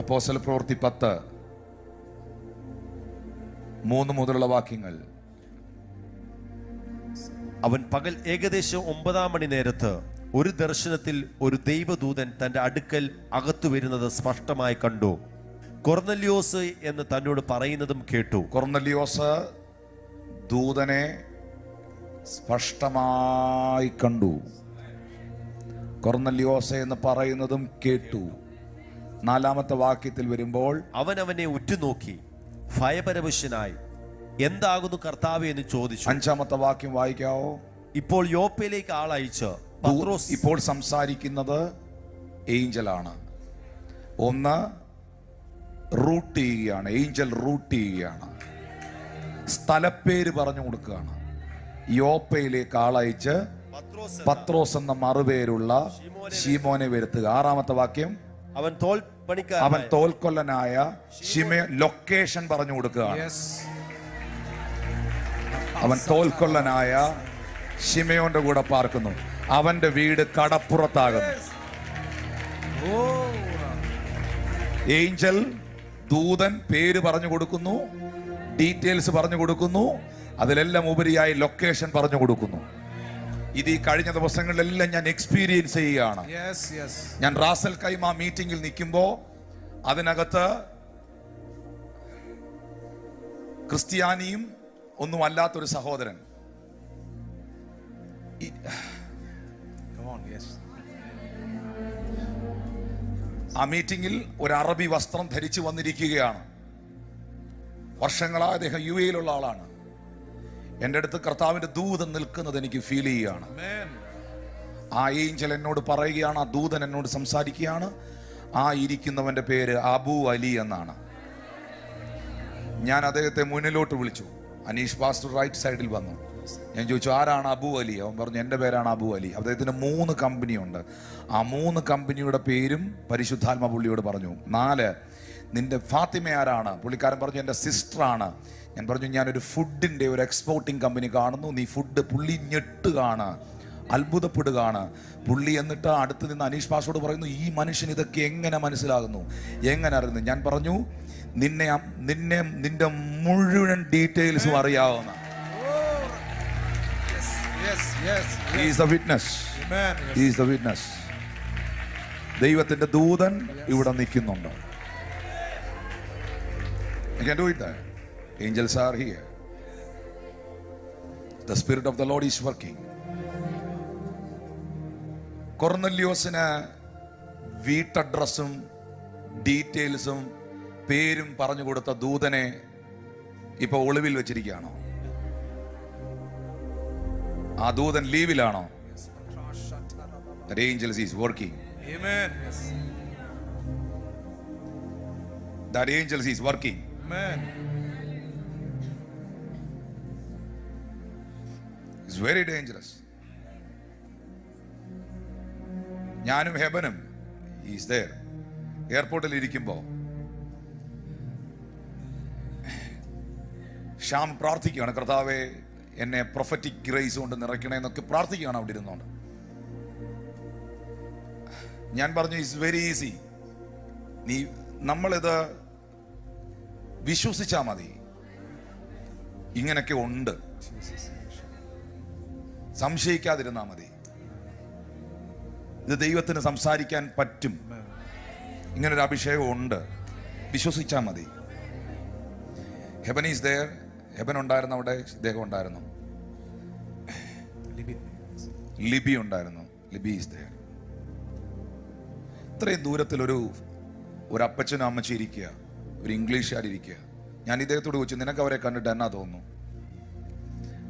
അപ്പോസ്തല പ്രവൃത്തി പത്ത്. മൂന്ന് മുതലുള്ള വാക്യങ്ങൾ. അവൻ പകൽ ഏകദേശം ഒമ്പതാം മണി നേരത്ത് ഒരു ദർശനത്തിൽ ഒരു ദൈവദൂതൻ തന്റെ അടുക്കൽ അകത്തു വരുന്നത് സ്പഷ്ടമായി കണ്ടു. കൊർന്നല്യോസ് എന്ന് തന്നോട് പറയുന്നതും കേട്ടു. കൊർന്നല്യോസ് ദൂതനെ സ്പഷ്ടമായി കണ്ടു. കൊർന്നല്യോസ എന്ന് പറയുന്നതും കേട്ടു. നാലാമത്തെ വാക്യത്തിൽ വരുമ്പോൾ അവൻ അവനെ ഉറ്റുനോക്കി ഭയപരവശനായി എന്താകുന്നു കർത്താവ് എന്ന് ചോദിച്ചു. അഞ്ചാമത്തെ വാക്യം വായിക്കാവോ? ഇപ്പോൾ യോപ്പയിലേക്ക് ആളയച്ച് പത്രോസ് ഇപ്പോൾ സംസാരിക്കുന്നത് ഏഞ്ചലാണ്. ഒന്ന് റൂട്ട് ചെയ്യുകയാണ്. ഏഞ്ചൽ റൂട്ട് ചെയ്യുകയാണ്. സ്ഥലപ്പേര് പറഞ്ഞു കൊടുക്കുകയാണ്. യോപ്പയിലേക്ക് ആളയച്ച് പത്രോസ് പത്രോസ് എന്ന മറുപേരുള്ള ശീമോനെ വരുത്തുക. ആറാമത്തെ വാക്യം അവൻ തോൽ അവൻ പണിക്കാരൻ തോൽക്കൊല്ലനായ ഷിമേ ലൊക്കേഷൻ പറഞ്ഞു കൊടുക്കുകയാണ്. അവൻ തോൽക്കൊല്ലനായ ഷിമയോന്റെ കൂടെ പാർക്കുന്നു. അവന്റെ വീട് കടപ്പുറത്താകുന്നു. ഏഞ്ചൽ ദൂതൻ പേര് പറഞ്ഞു കൊടുക്കുന്നു. ഡീറ്റെയിൽസ് പറഞ്ഞു കൊടുക്കുന്നു. അതിലെല്ലാം ഉപരിയായി ലൊക്കേഷൻ പറഞ്ഞു കൊടുക്കുന്നു. ഇത് ഈ കഴിഞ്ഞ ദിവസങ്ങളിലെല്ലാം ഞാൻ എക്സ്പീരിയൻസ് ചെയ്യുകയാണ്. ഞാൻ റാസൽ കൈമ മീറ്റിംഗിൽ നിൽക്കുമ്പോൾ അതിനകത്ത് ക്രിസ്ത്യാനിയും ഒന്നും അല്ലാത്തൊരു സഹോദരൻ. ആ മീറ്റിംഗിൽ ഒരു അറബി വസ്ത്രം ധരിച്ചു വന്നിരിക്കുകയാണ്. വർഷങ്ങളായി അദ്ദേഹം യു എയിലുള്ള ആളാണ്. എന്റെ അടുത്ത് കർത്താവിന്റെ ദൂതൻ നിൽക്കുന്നത് എനിക്ക് ഫീൽ ചെയ്യുകയാണ്. ആ ഏഞ്ചൽ എന്നോട് പറയുകയാണ് ആ ദൂതൻ എന്നോട് സംസാരിക്കുകയാണ്. ആ ഇരിക്കുന്നവന്റെ പേര് അബു അലി എന്നാണ്. ഞാൻ അദ്ദേഹത്തെ മുന്നിലോട്ട് വിളിച്ചു. അനീഷ് പാസ്റ്റർ റൈറ്റ് സൈഡിൽ വന്നു. ഞാൻ ചോദിച്ചു ആരാണ് അബു അലി? അവൻ പറഞ്ഞു എന്റെ പേരാണ് അബു അലി. അദ്ദേഹത്തിന് മൂന്ന് കമ്പനിയുണ്ട് ആ മൂന്ന് കമ്പനിയുടെ പേരും പരിശുദ്ധാത്മ പുള്ളിയോട് പറഞ്ഞു. നാല് നിന്റെ ഫാത്തിമ ആരാണ്? പുള്ളിക്കാരൻ പറഞ്ഞു എന്റെ സിസ്റ്ററാണ്. ഞാൻ പറഞ്ഞു ഞാനൊരു ഫുഡിന്റെ ഒരു എക്സ്പോർട്ടിംഗ് കമ്പനി കാണുന്നു. നീ ഫുഡ് പുള്ളി ഞെട്ടുകയാണ് അത്ഭുതപ്പെടുകയാണ്. പുള്ളി എന്നിട്ട് അടുത്ത് നിന്ന് അനീഷ് പാസോട് പറയുന്നു ഈ മനുഷ്യൻ ഇതൊക്കെ എങ്ങനെ മനസ്സിലാകുന്നു? എങ്ങനെ അറിയുന്നു? ഞാൻ പറഞ്ഞു നിന്നെ നിന്നെ നിന്റെ മുഴുവൻ ഡീറ്റെയിൽസും അറിയാവുന്ന ദൈവത്തിന്റെ ദൂതൻ ഇവിടെ നിൽക്കുന്നുണ്ട്. You can do it there. Angels are here. The Spirit of the Lord is working. കൊർന്നല്യോസിന് വീട്ടഡ്രസ്സും ഡീറ്റെയിൽസും പേരും പറഞ്ഞു കൊടുത്ത ദൂതനെ ഇപ്പൊ ഒളിവിൽ വെച്ചിരിക്കുകയാണോ ആ ദൂതൻ ലീവിലാണോ That angel is working. Amen. Yes. That It's very dangerous. ഞാനും ഹെബനും ഈസ് there. എയർപോർട്ടിൽ ഇരിക്കുമ്പോൾ ഷ്യാം പ്രാർത്ഥിക്കുകയാണ്. കർത്താവെ എന്നെ പ്രൊഫറ്റിക് ഗ്രേസ് കൊണ്ട് നിറയ്ക്കണേ എന്നൊക്കെ പ്രാർത്ഥിക്കുകയാണ് അവിടെ ഇരുന്നുകൊണ്ട് ഞാൻ പറഞ്ഞു ഇറ്റ്സ് വെരി ഈസി നീ നമ്മളിത് വിശ്വസിച്ചാൽ മതി. ഇങ്ങനൊക്കെ ഉണ്ട്. സംശയിക്കാതിരുന്നാ മതി. ഇത് ദൈവത്തിന് സംസാരിക്കാൻ പറ്റും. ഇങ്ങനൊരു അഭിഷേകം ഉണ്ട്. വിശ്വസിച്ചാ മതി. ഹെബൻ ഈസ് ദയർ ഹെബൻ ഉണ്ടായിരുന്നു അവിടെ. ഇദ്ദേഹം ഉണ്ടായിരുന്നു. ലിബി. ഉണ്ടായിരുന്നു. ലിബി ഈസ് ദയർ ഇത്രയും ദൂരത്തിലൊരു ഒരു അപ്പച്ചനും അമ്മച്ചി ഇരിക്കുക. ഒരു ഇംഗ്ലീഷുകാരിയ്ക്കുക ഞാൻ ഇദ്ദേഹത്തോട് ചോദിച്ചു നിനക്ക് അവരെ കണ്ടിട്ട് എന്നാ തോന്നുന്നു?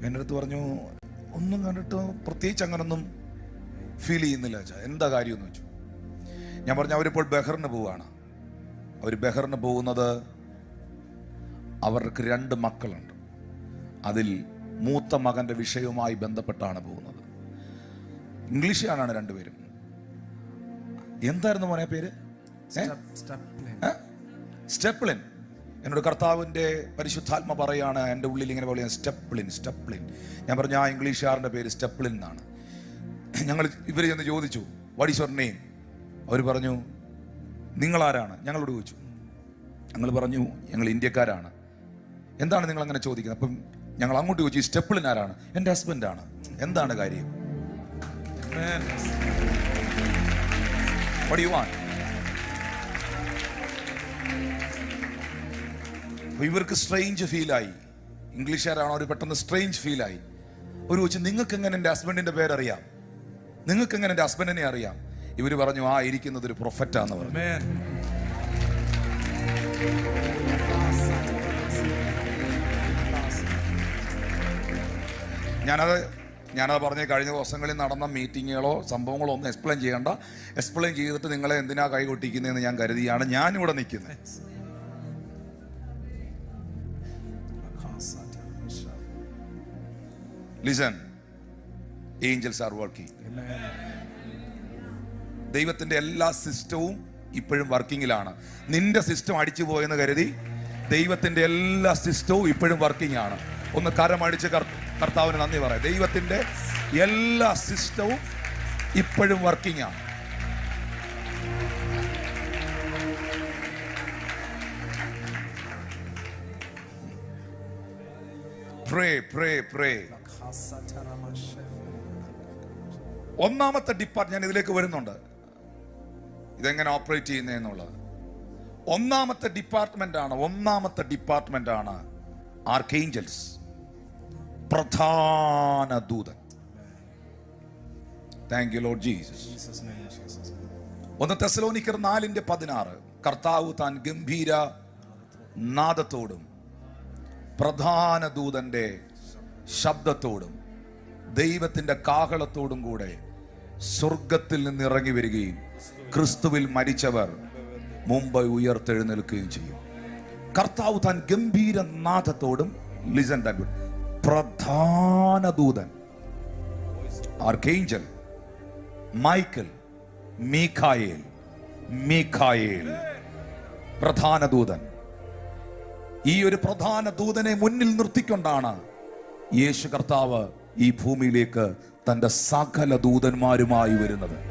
എന്റെ അടുത്ത് പറഞ്ഞു ഒന്നും കണ്ടിട്ട് പ്രത്യേകിച്ച് അങ്ങനൊന്നും ഫീൽ ചെയ്യുന്നില്ല അച്ഛാ. എന്താ കാര്യം എന്ന് വെച്ചു ഞാൻ പറഞ്ഞു അവരിപ്പോൾ ബഹറിന് പോവുകയാണ്. അവർ ബഹറിന് പോകുന്നത് അവർക്ക് രണ്ട് മക്കളുണ്ട്. അതിൽ മൂത്ത മകന്റെ വിഷയവുമായി ബന്ധപ്പെട്ടാണ് പോകുന്നത്. ഇംഗ്ലീഷുകാരാണ് രണ്ടുപേരും. എന്തായിരുന്നു മോനെ പേര്? ഏ? സ്റ്റെപ്ലിൻ എന്നോട് കർത്താവിന്റെ പരിശുദ്ധാത്മ പറയാണ് എന്റെ ഉള്ളിൽ ഇങ്ങനെ പറയുന്നത് സ്റ്റെപ്ലിൻ സ്റ്റെപ്ലിൻ ഞാൻ പറഞ്ഞു ആ ഇംഗ്ലീഷുകാരന്റെ പേര് സ്റ്റെപ്ലിൻ എന്നാണ്. ഞങ്ങൾ ഇവർ ചെന്ന് ചോദിച്ചു വാട്ട് ഈസ് യുവർ നെയിം അവർ പറഞ്ഞു നിങ്ങളാരാണ്? ഞങ്ങളോട് ചോദിച്ചു. ഞങ്ങൾ പറഞ്ഞു ഞങ്ങൾ ഇന്ത്യക്കാരാണ്. എന്താണ് നിങ്ങൾ അങ്ങനെ ചോദിക്കുന്നത്? അപ്പം ഞങ്ങൾ അങ്ങോട്ട് ചോദിച്ചു ഈ സ്റ്റെപ്പിളിൻ ആരാണ്? എന്റെ ഹസ്ബൻഡാണ് എന്താണ് കാര്യം. What do you want? അപ്പൊ ഇവർക്ക് സ്ട്രെയിഞ്ച് ഫീലായി ഇംഗ്ലീഷുകാരാണ് അവർ പെട്ടെന്ന് സ്ട്രെയിഞ്ച് ഫീലായി ഒരു ചോദിച്ചു നിങ്ങൾക്ക് എങ്ങനെ എന്റെ ഹസ്ബൻഡിന്റെ പേരറിയാം? നിങ്ങൾക്ക് എങ്ങനെ എന്റെ ഹസ്ബൻഡിനെ അറിയാം? ഇവർ പറഞ്ഞു ആ ഇരിക്കുന്നത് ഒരു പ്രൊഫറ്റാന്ന് പറഞ്ഞു. ഞാനത് ഞാനത് പറഞ്ഞ കഴിഞ്ഞ ദിവസങ്ങളിൽ നടന്ന മീറ്റിങ്ങുകളോ സംഭവങ്ങളോ ഒന്നും എക്സ്പ്ലെയിൻ ചെയ്യേണ്ട. എക്സ്പ്ലെയിൻ ചെയ്തിട്ട് നിങ്ങളെ എന്തിനാ കൈ കൊട്ടിക്കുന്നതെന്ന് ഞാൻ കരുതിയാണ് ഞാനിവിടെ നിൽക്കുന്നത്. ലിസൺ ഏഞ്ചൽസ് ആർ വർക്കിംഗ് ദൈവത്തിന്റെ എല്ലാ സിസ്റ്റവും ഇപ്പോഴും വർക്കിങ്ങിലാണ്. നിന്റെ സിസ്റ്റം അടിച്ചു പോയെന്ന് കരുതി ദൈവത്തിന്റെ എല്ലാ സിസ്റ്റവും ഇപ്പോഴും വർക്കിംഗ് ആണ് ഒന്ന് കരമടിച്ച് കർ- കർത്താവിന് നന്ദി പറയാം. ദൈവത്തിന്റെ എല്ലാ സിസ്റ്റവും ഇപ്പോഴും വർക്കിംഗ് ആണ് പ്രേ pray, pray. ഒന്നാമത്തെ ഡിപ്പാർട്ട് ഞാൻ ഇതിലേക്ക് വരുന്നുണ്ട്. ഇതെങ്ങനെ ഓപ്പറേറ്റ് ചെയ്യുന്നതെന്നുള്ളത് ഒന്നാമത്തെ ഡിപ്പാർട്ട്മെന്റ് ആണ് ഒന്നാമത്തെ ഡിപ്പാർട്ട്മെന്റ് ആണ് ആർക്കേഞ്ചൽസ് പ്രധാന ദൂതൻ. Thank you lord Jesus. ഒന്ന് തെസലോനിക്കർ നാലിന്റെ പതിനാറ്. കർത്താവ് താൻ ഗംഭീര നാദത്തോടും പ്രധാന ദൂതന്റെ ശബ്ദത്തോടും ദൈവത്തിന്റെ കാഹളത്തോടും കൂടെ സ്വർഗത്തിൽ നിന്ന് ഇറങ്ങി വരികയും ക്രിസ്തുവിൽ മരിച്ചവർ മുമ്പ് ഉയർത്തെഴുന്നേൽക്കുകയും ചെയ്യും. കർത്താവ് താൻ ഗംഭീര നാഥത്തോടും ലിസൺ പ്രധാന ദൂതൻ ആർക്കേഞ്ചൽ മൈക്കൽ മീഖായേൽ മീഖായേൽ പ്രധാന ദൂതൻ ഈ ഒരു പ്രധാന ദൂതനെ മുന്നിൽ നിർത്തിക്കൊണ്ടാണ് യേശു കർത്താവ് ഈ ഭൂമിയിലേക്ക് തന്റെ സകല ദൂതന്മാരുമായി വരുന്നത്.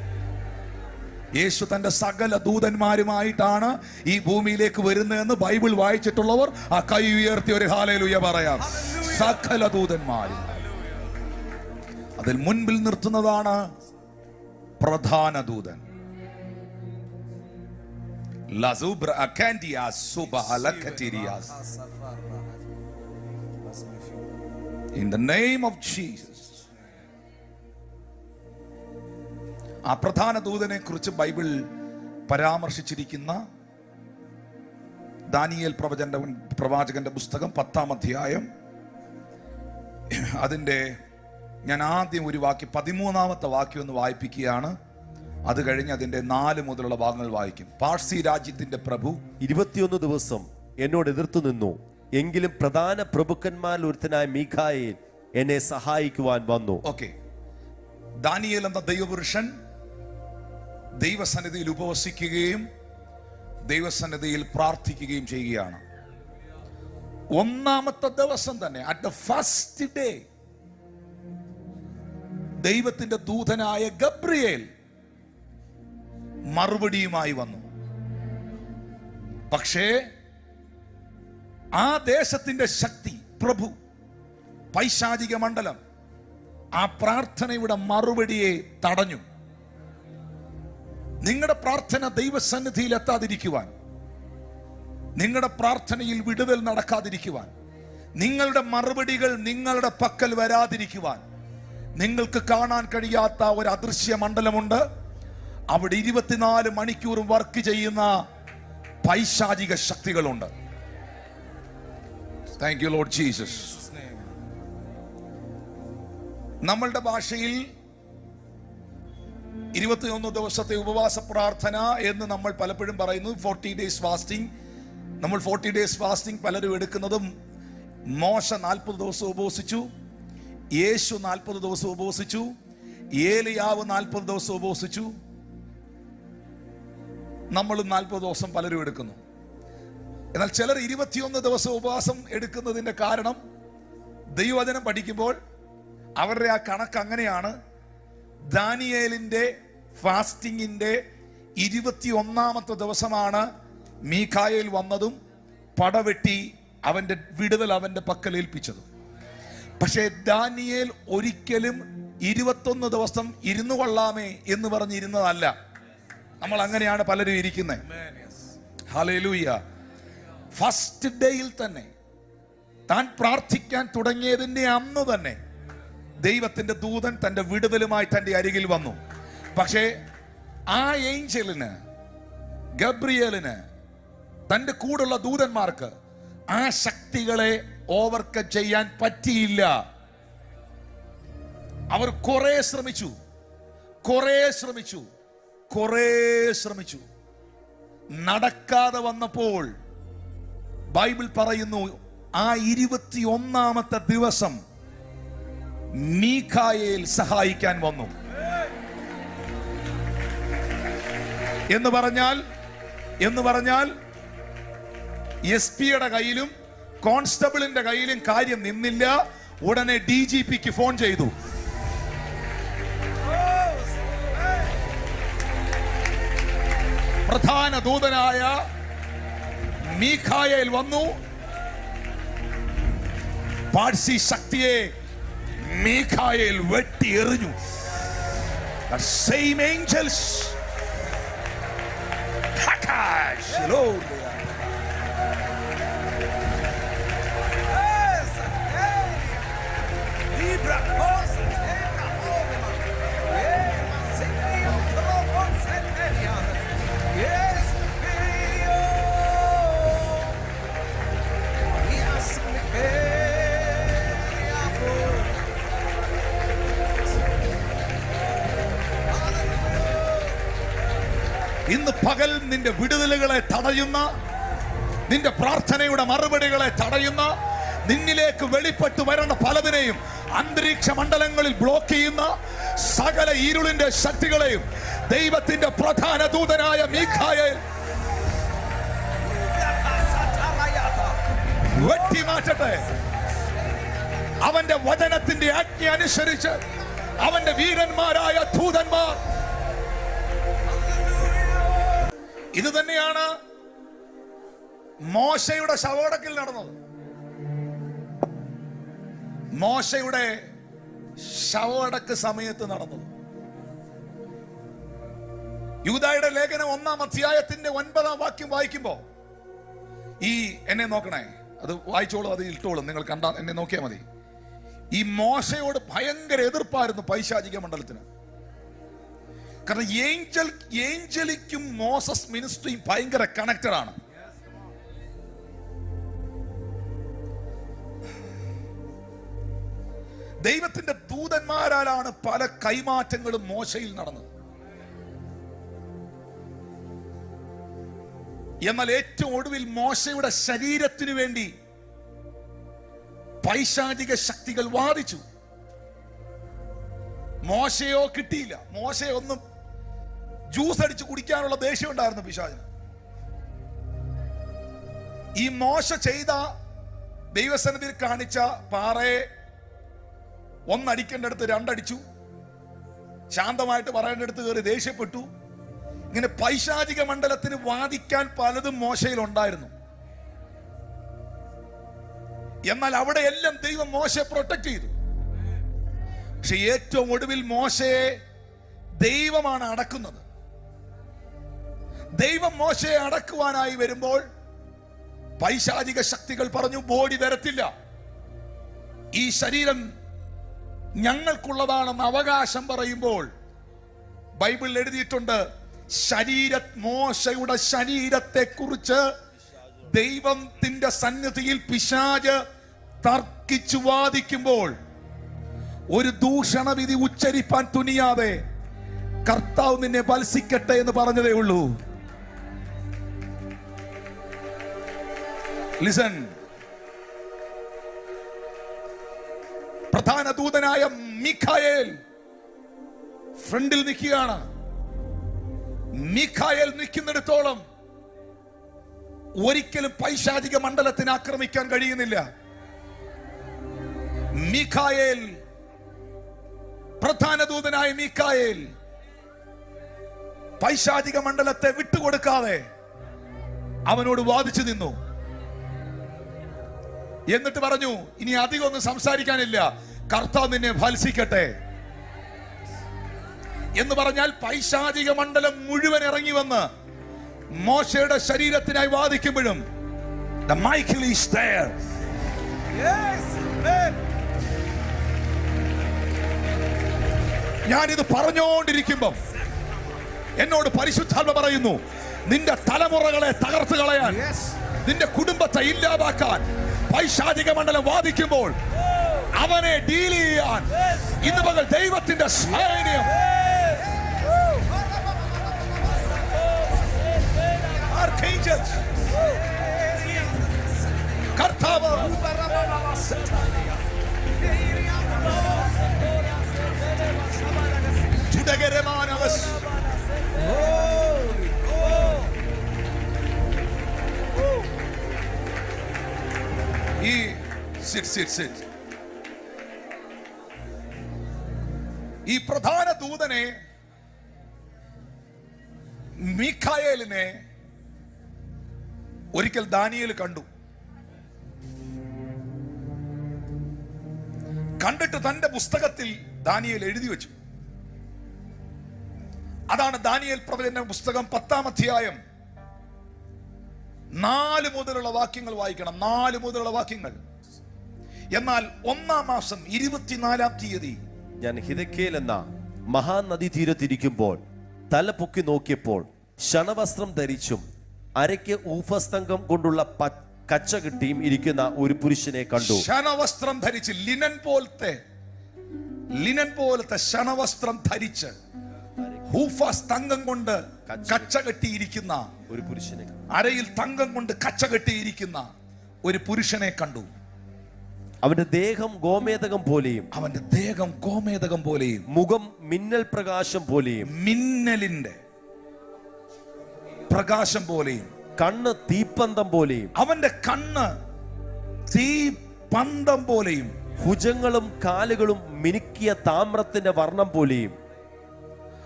യേശു തന്റെ സകല ദൂതന്മാരുമായിട്ടാണ് ഈ ഭൂമിയിലേക്ക് വരുന്നതെന്ന് ബൈബിൾ വായിച്ചിട്ടുള്ളവർ ആ കൈ ഉയർത്തി ഒരു ഹാലയിലുയ പറയാം. സകല ദൂതന്മാരും. അതിൽ മുൻപിൽ നിർത്തുന്നതാണ് പ്രധാന ദൂതൻ. ലസൂബ്ര akandia few. In the name of Jesus. ആ പ്രധാന ദൂതനെ കുറിച്ച് ബൈബിൾ പരാമർശിച്ചിരിക്കുന്ന ദാനിയൽ പ്രവചന്റെ പ്രവാചകന്റെ പുസ്തകം പത്താം അധ്യായം അതിന്റെ ഞാൻ ആദ്യം ഒരു വാക്യം പതിമൂന്നാമത്തെ വാക്യം ഒന്ന് വായിപ്പിക്കുകയാണ് അത് കഴിഞ്ഞ് അതിന്റെ നാല് മുതലുള്ള ഭാഗങ്ങൾ വായിക്കും. പാഴ്സി രാജ്യത്തിന്റെ പ്രഭു ഇരുപത്തിയൊന്ന് ദിവസം എന്നോട് എതിർത്തു നിന്നു. എങ്കിലും പ്രധാന പ്രഭുക്കന്മാരിൽ ഒരുത്തനായ മീഖായേൽ എന്നെ സഹായിക്കുവാൻ വന്നു. ഓക്കെ. ദാനിയേൽ എന്ന ദൈവപുരുഷൻ ദൈവസന്നിധിയിൽ ഉപവസിക്കുകയും ദൈവസന്നിധിയിൽ പ്രാർത്ഥിക്കുകയും ചെയ്യുകയാണ്. ഒന്നാമത്തെ ദിവസം തന്നെ അറ്റ് ദ ഫസ്റ്റ് ഡേ ദൈവത്തിന്റെ ദൂതനായ ഗബ്രിയേൽ മറുപടിയുമായി വന്നു. പക്ഷേ ആ ദേശത്തിന്റെ ശക്തി പ്രഭു പൈശാചിക മണ്ഡലം ആ പ്രാർത്ഥനയുടെ മറുപടിയെ തടഞ്ഞു. നിങ്ങളുടെ പ്രാർത്ഥന ദൈവസന്നിധിയിൽ എത്താതിരിക്കുവാൻ നിങ്ങളുടെ പ്രാർത്ഥനയിൽ വിടുതൽ നടക്കാതിരിക്കുവാൻ നിങ്ങളുടെ മറുപടികൾ നിങ്ങളുടെ പക്കൽ വരാതിരിക്കുവാൻ നിങ്ങൾക്ക് കാണാൻ കഴിയാത്ത ഒരു അദൃശ്യ മണ്ഡലമുണ്ട്. അവിടെ ഇരുപത്തിനാല് മണിക്കൂറും വർക്ക് ചെയ്യുന്ന പൈശാചിക ശക്തികളുണ്ട്. താങ്ക് യു ലോഡ് ജീസസ് നമ്മളുടെ ഭാഷയിൽ ഇരുപത്തിയൊന്ന് ദിവസത്തെ ഉപവാസ പ്രാർത്ഥന എന്ന് നമ്മൾ പലപ്പോഴും പറയുന്നു. ഫോർട്ടി ഡേയ്സ് ഫാസ്റ്റിംഗ് നമ്മൾ ഫോർട്ടി ഡേയ്സ് ഫാസ്റ്റിംഗ് പലരും എടുക്കുന്നതും മോശ നാൽപ്പത് ദിവസം ഉപവസിച്ചു. യേശു നാൽപ്പത് ദിവസം ഉപവസിച്ചു. ഏലിയാവ് നാൽപ്പത് ദിവസം ഉപവസിച്ചു. നമ്മളും നാൽപ്പത് ദിവസം പലരും എടുക്കുന്നു. എന്നാൽ ചിലർ ഇരുപത്തിയൊന്ന് ദിവസം ഉപവാസം എടുക്കുന്നതിന്റെ കാരണം ദൈവവചനം പഠിക്കുമ്പോൾ അവരുടെ ആ കണക്ക് അങ്ങനെയാണ്. ദാനിയേലിന്റെ ഫാസ്റ്റിങ്ങിന്റെ ഇരുപത്തി ഒന്നാമത്തെ ദിവസമാണ് മീഖായേൽ വന്നതും പടവെട്ടി അവന്റെ വിടുതൽ അവന്റെ പക്കൽ ഏൽപ്പിച്ചതും. പക്ഷേ ദാനിയേൽ ഒരിക്കലും ഇരുപത്തൊന്ന് ദിവസം ഇരുന്നു കൊള്ളാമേ എന്ന് പറഞ്ഞിരുന്നതല്ല. നമ്മൾ അങ്ങനെയാണ് പലരും ഇരിക്കുന്നത്. ഹലൂയ ഫസ്റ്റ് ഡേയിൽ തന്നെ താൻ പ്രാർത്ഥിക്കാൻ തുടങ്ങിയതിന്റെ അന്ന് തന്നെ ദൈവത്തിന്റെ ദൂതൻ തന്റെ വിടുതലുമായി തന്റെ അരികിൽ വന്നു. പക്ഷേ ആ ഏഞ്ചലിന് ഗബ്രിയലിന് തന്റെ കൂടുള്ള ദൂതന്മാർക്ക് ആ ശക്തികളെ ഓവർകം ചെയ്യാൻ പറ്റിയില്ല. അവർ കുറെ ശ്രമിച്ചു. കുറെ ശ്രമിച്ചു. കുറെ ശ്രമിച്ചു. നടക്കാതെ വന്നപ്പോൾ ബൈബിൾ പറയുന്നു ആ ഇരുപത്തി ഒന്നാമത്തെ ദിവസം മീഖായേൽ സഹായിക്കാൻ വന്നു. എന്ന് പറഞ്ഞാൽ എന്ന് പറഞ്ഞാൽ എസ് പിയുടെ കയ്യിലും കോൺസ്റ്റബിളിന്റെ കയ്യിലും കാര്യം നിന്നില്ല. ഉടനെ ഡി ജി പിക്ക് ഫോൺ ചെയ്തു. പ്രധാന ദൂതനായ മീഖായേൽ വന്നു. പാഴ്സി ശക്തിയെ മീഖായേൽ വെട്ടി എറിഞ്ഞു. Same angels Yes. പകൽ നിന്റെ വിടുതലുകളെ തടയുന്ന നിന്റെ പ്രാർത്ഥനയുടെ മറുപടികളെ തടയുന്ന നിന്നിലേക്ക് വെളിപ്പെട്ട് വരേണ്ട പലതിനെയും അന്തരീക്ഷ മണ്ഡലങ്ങളിൽ ബ്ലോക്ക് ചെയ്യുന്ന സകല ഇരുളിന്റെ ശക്തികളെയും ദൈവത്തിന്റെ പ്രധാന ദൂതനായ മീഖായേൽ വെട്ടിമാറ്റട്ടെ. അവന്റെ വചനത്തിന്റെ ആജ്ഞ അനുസരിച്ച് അവന്റെ വീരന്മാരായ ദൂതന്മാർ ഇത് തന്നെയാണ് മോശയുടെ ശവടക്കിൽ നടന്നത്. മോശയുടെ ശവടക്ക് സമയത്ത് നടന്നത്. യൂതായുടെ ലേഖനം ഒന്നാം അധ്യായത്തിന്റെ ഒൻപതാം വാക്യം വായിക്കുമ്പോ ഈ എന്നെ നോക്കണേ. അത് വായിച്ചോളൂ അത് ഇട്ടോളും. നിങ്ങൾ കണ്ടാൽ എന്നെ നോക്കിയാൽ മതി. ഈ മോശയോട് ഭയങ്കര എതിർപ്പായിരുന്നു പൈശാചിക മണ്ഡലത്തിന്. കാരണം ഏഞ്ചൽ ഏഞ്ചലിക്കും മോസസ് മിനിസ്ട്രിയും ഭയങ്കര കണക്റ്റഡ് ആണ്. ദൈവത്തിന്റെ ദൂതന്മാരാലാണ് പല കൈമാറ്റങ്ങളും മോശയിൽ നടന്നത്. എന്നാൽ ഏറ്റവും ഒടുവിൽ മോശയുടെ ശരീരത്തിനു വേണ്ടി പൈശാചിക ശക്തികൾ വാദിച്ചു. മോശയോ കിട്ടിയില്ല. മോശയെ ഒന്നും ജ്യൂസ് അടിച്ച് കുടിക്കാനുള്ള ദേഷ്യം ഉണ്ടായിരുന്നു പിശാചിന്. ഈ മോശ ചെയ്ത ദൈവസന്നിധിയിൽ കാണിച്ച പാറയെ ഒന്നടിക്കേണ്ടടുത്ത് രണ്ടടിച്ചു. ശാന്തമായിട്ട് പറയേണ്ടടുത്ത് കയറി ദേഷ്യപ്പെട്ടു. ഇങ്ങനെ പൈശാചിക മണ്ഡലത്തിന് വാദിക്കാൻ പലതും മോശയിലുണ്ടായിരുന്നു എന്നാൽ അവിടെയെല്ലാം ദൈവം മോശയെ പ്രൊട്ടക്ട് ചെയ്തു. പക്ഷെ ഏറ്റവും ഒടുവിൽ മോശയെ ദൈവമാണ് അടക്കുന്നത്. ദൈവം മോശയെ അടക്കുവാനായി വരുമ്പോൾ പൈശാചിക ശക്തികൾ പറഞ്ഞു ബോഡി വരത്തില്ല. ഈ ശരീരം ഞങ്ങൾക്കുള്ളതാണെന്ന് അവകാശം പറയുമ്പോൾ ബൈബിളിൽ എഴുതിയിട്ടുണ്ട് ശരീര മോശയുടെ ശരീരത്തെ കുറിച്ച് ദൈവത്തിന്റെ സന്നിധിയിൽ പിശാജ് തർക്കിച്ചു വാദിക്കുമ്പോൾ ഒരു ദൂഷണവിധി ഉച്ചരിപ്പാൻ തുനിയാതെ കർത്താവ് നിന്നെ ബത്സിക്കട്ടെ എന്ന് പറഞ്ഞതേ ഉള്ളൂ. ലിസൺ പ്രധാന ദൂതനായ മിഖായേൽ ഫ്രണ്ടിൽ നിൽക്കുകയാണ്. മിഖായേൽ നിൽക്കുന്നിടത്തോളം ഒരിക്കലും പൈശാചിക മണ്ഡലത്തിന് ആക്രമിക്കാൻ കഴിയുന്നില്ല. മിഖായേൽ പ്രധാന ദൂതനായ മിഖായേൽ പൈശാചിക മണ്ഡലത്തെ വിട്ടുകൊടുക്കാതെ അവനോട് വാദിച്ചു നിന്നു. എന്നിട്ട് പറഞ്ഞു ഇനി അധികം ഒന്നും സംസാരിക്കാനില്ല കർത്താവ് നിന്നെ ഫലിച്ചിക്കട്ടെ എന്ന് പറഞ്ഞാൽ പൈശാചിക മണ്ഡലം മുഴുവൻ ഇറങ്ങി വന്ന് മോശയുടെ ശരീരത്തിനായി വാദിക്കുമ്പോഴും the Michael is there. Yes. Amen. ഞാനിത് പറഞ്ഞുകൊണ്ടിരിക്കുമ്പം എന്നോട് പരിശുദ്ധാത്മ പറയുന്നു നിന്റെ തലമുറകളെ തകർത്ത് കളയാൻ നിന്റെ കുടുംബത്തെ ഇല്ലാതാക്കാൻ പൈശാചിക മണ്ഡലം വാദിക്കുമ്പോൾ അവനെ ഡീൽ ചെയ്യാൻ ഇന്ന് പകൽ ദൈവത്തിന്റെ സൈന്യം. കർത്താവ് ചുടകരമാനവസ് Glory. സിറ്റ് സിറ്റ് സിറ്റ് ഈ പ്രധാന ദൂതനെ മീഖായേലിനെ ഒരിക്കൽ ദാനിയൽ കണ്ടു. കണ്ടിട്ട് തന്റെ പുസ്തകത്തിൽ ദാനിയൽ എഴുതി വെച്ചു. അതാണ് ദാനിയൽ പ്രവചന പുസ്തകം പത്താം അധ്യായം. നാല് മുതലുള്ള വാക്യങ്ങൾ വായിക്കണം. നാല് മുതലുള്ള വാക്യങ്ങൾ. എന്നാൽ ഒന്നാം മാസം ഇരുപത്തിനാലാം തീയതി ഞാൻ ഹിതക്കേൽ എന്ന മഹാനദി തീരത്തിരിക്കുമ്പോൾ തല പൊക്കി നോക്കിയപ്പോൾ ക്ഷണവസ്ത്രം ധരിച്ചും അരയ്ക്ക് ഊഫസ്തംഗം കൊണ്ടുള്ള കച്ച കിട്ടിയും ഇരിക്കുന്ന ഒരു പുരുഷനെ കണ്ടു ക്ഷണവസ്ത്രം ധരിച്ച് ലിനൻ പോലത്തെ ലിനൻ പോലത്തെ ക്ഷണവസ്ത്രം ധരിച്ച് ഹൂഫാസ് തങ്കം കൊണ്ട് കച്ച കെട്ടിയിരിക്കുന്ന ഒരു പുരുഷനെ. അരയിൽ തങ്കം കൊണ്ട് കച്ച കെട്ടിയിരിക്കുന്ന ഒരു പുരുഷനെ കണ്ടു അവന്റെ ദേഹം ഗോമേതകം പോലെയും അവന്റെ ദേഹം ഗോമേതകം പോലെയും മുഖം മിന്നൽ പ്രകാശം പോലെയും മിന്നലിന്റെ പ്രകാശം പോലെയും കണ്ണ് തീപ്പന്തം പോലെയും അവന്റെ കണ്ണ് തീപന്തം പോലെയും ഭുജങ്ങളും കാലുകളും മിനുക്കിയ താമ്രത്തിന്റെ വർണം പോലെയും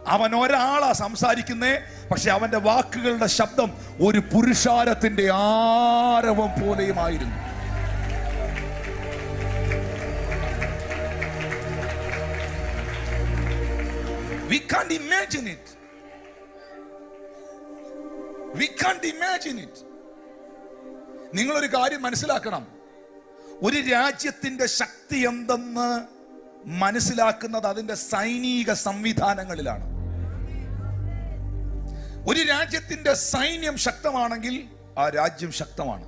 അവൻ ഒരാളാ സംസാരിക്കുന്നേ പക്ഷെ അവന്റെ വാക്കുകളുടെ ശബ്ദം ഒരു പുരുഷാരത്തിന്റെ ആരവം പോലെയുമായിരുന്നു. We can't imagine it. We can't imagine it. നിങ്ങളൊരു കാര്യം മനസ്സിലാക്കണം ഒരു രാജ്യത്തിന്റെ ശക്തി എന്തെന്ന് മനസ്സിലാക്കുന്നത് അതിന്റെ സൈനിക സംവിധാനങ്ങളിലാണ് ഒരു രാജ്യത്തിന്റെ സൈന്യം ശക്തമാണെങ്കിൽ ആ രാജ്യം ശക്തമാണ്